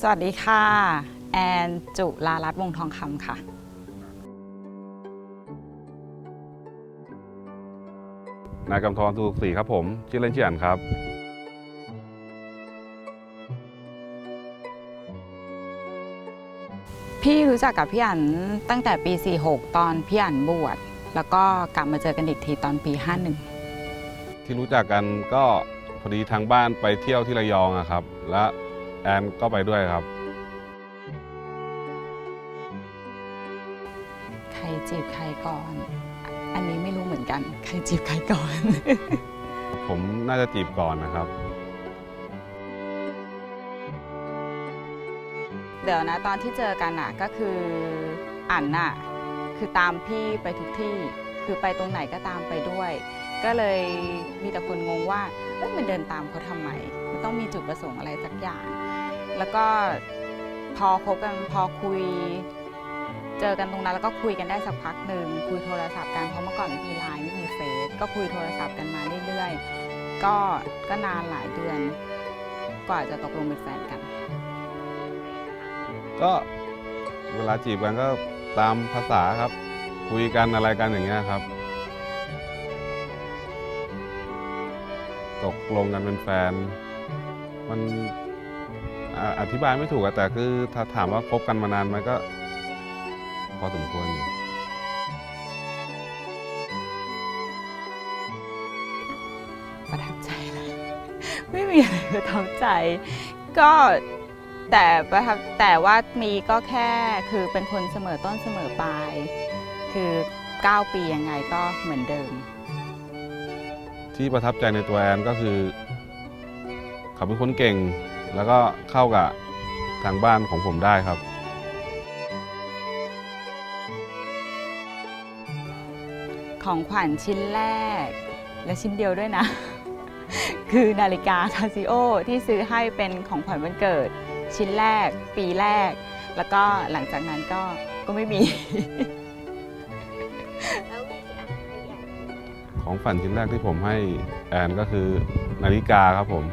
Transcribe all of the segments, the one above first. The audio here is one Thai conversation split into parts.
สวัสดีค่ะ แอนจุลารัตน์วงทองคำค่ะ นายกำธรสุขศรีครับผม ชื่อเล่นชื่ออันครับ พี่รู้จักกับพี่อันตั้งแต่ปี 46 ตอนพี่อันบวช แล้วก็กลับมาเจอกันอีกทีตอนปี 51 ที่รู้จักกันก็ พอดีทางบ้านไปเที่ยวที่ระยองอะครับ และแอนก็ไปด้วยครับ ใครจีบใครก่อน อันนี้ไม่รู้เหมือนกัน ใครจีบใครก่อน ผมน่าจะจีบก่อนนะครับ เดี๋ยวนะตอนที่เจอกันอะก็คืออันน่ะคือตามพี่ไปทุกที่ คือไปตรงไหนก็ตามไปด้วย ก็เลยมีแต่คนงงว่าเอ้ยมันเดินตามเขาทำไมมันต้องมีจุดประสงค์อะไรสักอย่าง แล้วก็พอคบกันพอคุย เจอกันตรงนั้นแล้วก็คุยกันได้สักพักหนึ่งคุยโทรศัพท์กันเพราะเมื่อก่อนไม่มีไลน์ไม่มีเฟซก็คุยโทรศัพท์กันมาเรื่อยๆก็ก็นานหลายเดือนกว่าจะตกลงเป็นแฟนกัน ก็เวลาจีบกันก็ตามภาษาครับ คุยกันอะไรกันอย่างเงี้ยครับ ตกลงกันเป็นแฟน มันออธิบายไม่ถูกอะแต่คือถ้าถามว่าคบกันมานานไหมก็ พอสมควรอยู่ประทับใจเลยไม่มีอะไรประทับใจ ก็แต่ประทับแต่ว่ามีก็แค่คือเป็นคนเสมอต้นเสมอปลาย คือ 9 ปียังไงก็เหมือนเดิม ที่ประทับใจในตัวแอนก็คือเขาเป็นคนเก่ง แล้วก็เข้ากับทางบ้านของผมได้ครับ ของขวัญชิ้นแรก และชิ้นเดียวด้วยนะ คือนาฬิกาคาซิโอที่ซื้อให้เป็นของขวัญวันเกิด ชิ้นแรก ปีแรก แล้วก็หลังจากนั้นก็ก็ไม่มี ของฝันชิ้นแรกที่ผมให้แอนก็คือนาฬิกาครับผม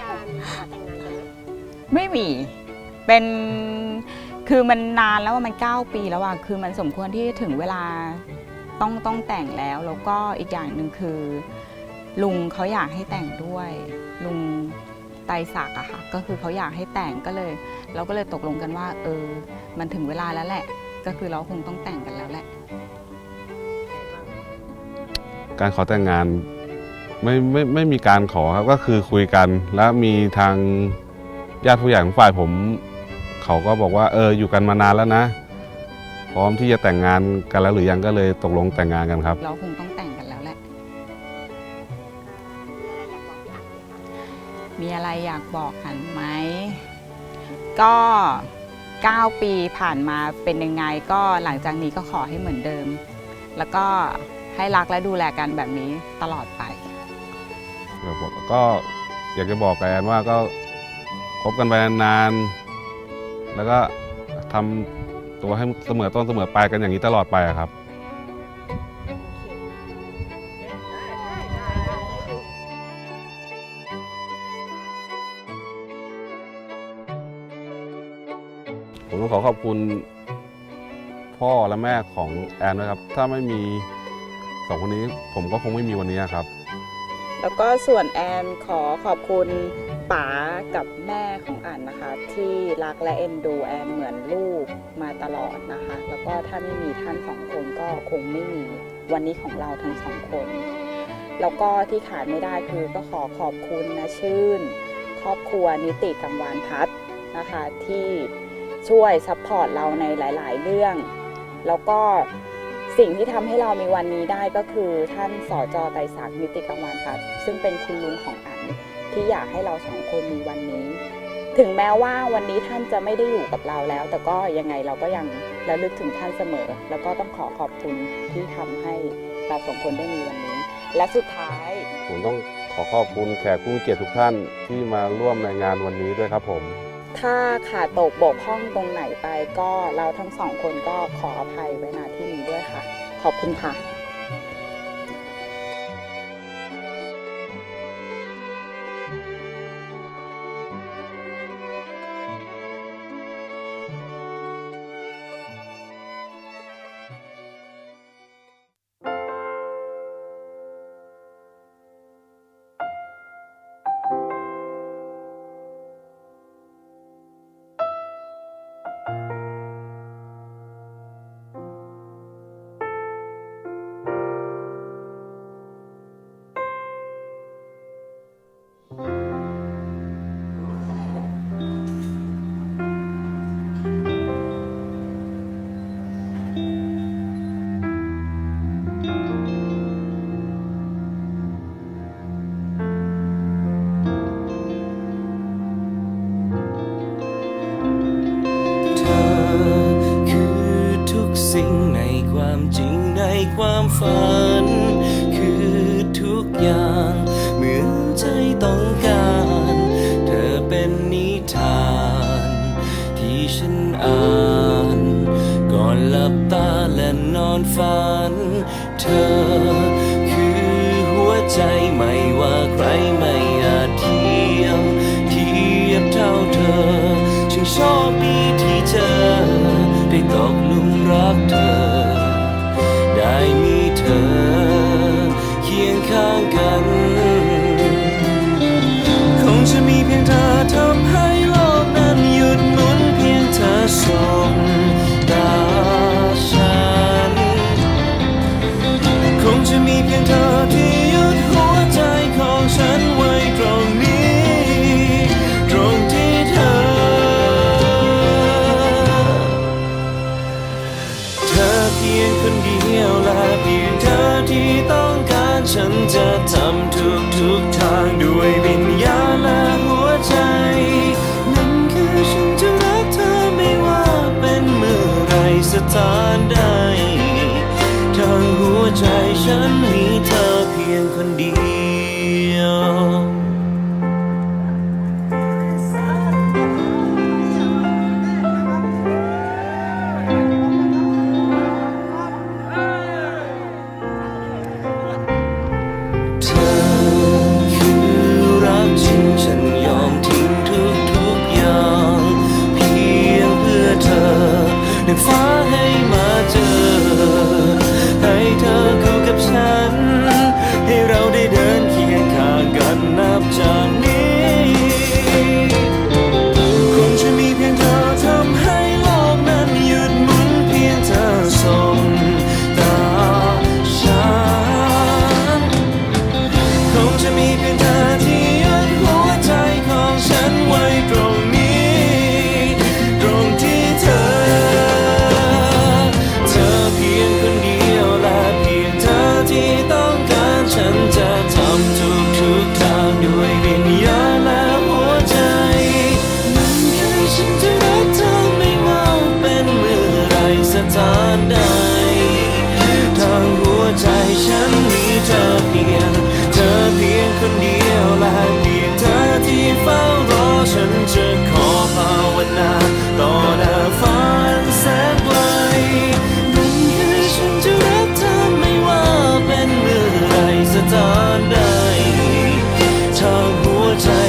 การขอแต่งงานกันไหมไม่มี เป็น คือมันนานแล้วว่ามัน 9 ปีแล้วอะคือมันสมควรที่ถึงเวลาต้องต้องแต่งแล้ว แล้วก็อีกอย่างหนึ่งคือ ลุงเขาอยากให้แต่งด้วย ลุงไตรศักดิ์อะค่ะ ก็คือเขาอยากให้แต่งก็เลย เราก็เลยตกลงกันว่า เออ มันถึงเวลาแล้วแหละ ก็คือเราคงต้องแต่งกันแล้วแหละ การขอแต่งงานไม่ไม่ไม่มีการขอครับก็คือคุยกัน แล้วมีทางญาติผู้ใหญ่ของฝ่ายผม เขาก็บอกว่าเอออยู่กันมานานแล้วนะ พร้อมที่จะแต่งงานกันแล้วหรือยังก็เลยตกลงแต่งงานกันครับ เราคงต้องแต่งกันแล้วแหละ มีอะไรอยากบอกพี่อันไหมคะมีอะไรอยากบอกอันไหม ก็ 9 ปีผ่านมาเป็นยังไงก็หลังจากนี้ก็ขอให้เหมือนเดิม แล้วก็ให้รักและดูแลกันแบบนี้ตลอดไปแบบบอกก็อยากจะบอกแกนว่าก็คบกันไปนานๆแล้วก็ทำตัวให้เสมอต้นเสมอปลายกันอย่างนี้ตลอดไปอะครับ ผมต้องขอขอบคุณพ่อและแม่ของแอนนะครับ ถ้าไม่มีสองคนนี้ผมก็คงไม่มีวันนี้ครับ แล้วก็ส่วนแอนขอขอบคุณป๋ากับแม่ของอันนะคะ ที่รักและเอ็นดูแอนเหมือนลูกมาตลอดนะคะ แล้วก็ถ้าไม่มีท่านสองคนก็คงไม่มีวันนี้ของเราทั้งสองคน แล้วก็ที่ขาดไม่ได้คือก็ขอขอบคุณนะชื่น ครอบครัวนิติกังวานพัฒน์นะคะที่ ช่วยซัพพอร์ตเราในหลาย ๆ เรื่อง แล้วก็สิ่งที่ทำให้เรามีวันนี้ได้ก็คือท่านสอจอไตรศักดิ์นิติกังวานพัฒซึ่งเป็นคุณลุงของอันที่อยากให้เราสองคนมีวันนี้ ถึงแม้ว่าวันนี้ท่านจะไม่ได้อยู่กับเราแล้ว แต่ก็ยังไงเราก็ยังระลึกถึงท่านเสมอ แล้วก็ต้องขอขอบคุณที่ทำให้เราสองคนได้มีวันนี้ และสุดท้าย ผมต้องขอขอบคุณแขกผู้มีเกียรติทุกท่านที่มาร่วมในงานวันนี้ด้วยครับผม ถ้าขาดตกบกพร่องตรงไหนไปก็เราทั้งสองคนก็ขออภัยไว้ณที่นี้ด้วยค่ะ ขอบคุณค่ะ ฝัน คือทุกอย่าง เหมือนใจต้องการ เธอเป็นนิทาน ที่ฉันอ่าน ก่อนหลับตาและนอนฝัน เธอ คือหัวใจไม่ว่าใครไม่ took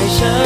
station.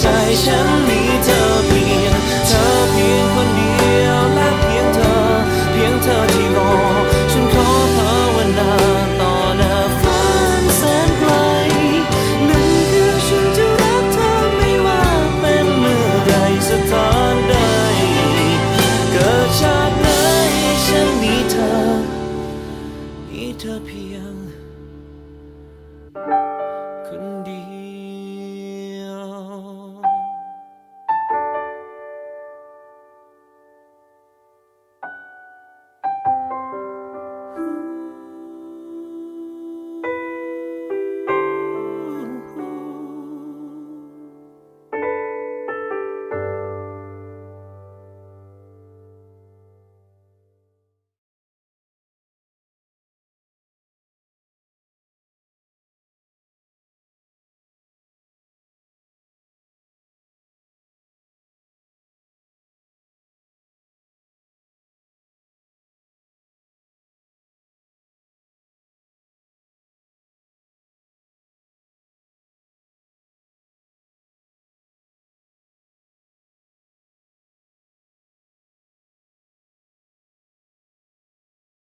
ใจฉันมีเธอเพียงเธอเพียงคนเดียวและเพียงเธอ เพียงเธอที่รอ ฉันขอเภาวนาต่อหน้าฟ้าแสนไกลนั่นคือฉันจะรักเธอไม่ว่าเป็นเมื่อใดสถานใด เกิดชาติไหนฉันมีเธอ มีเธอเพียง thank you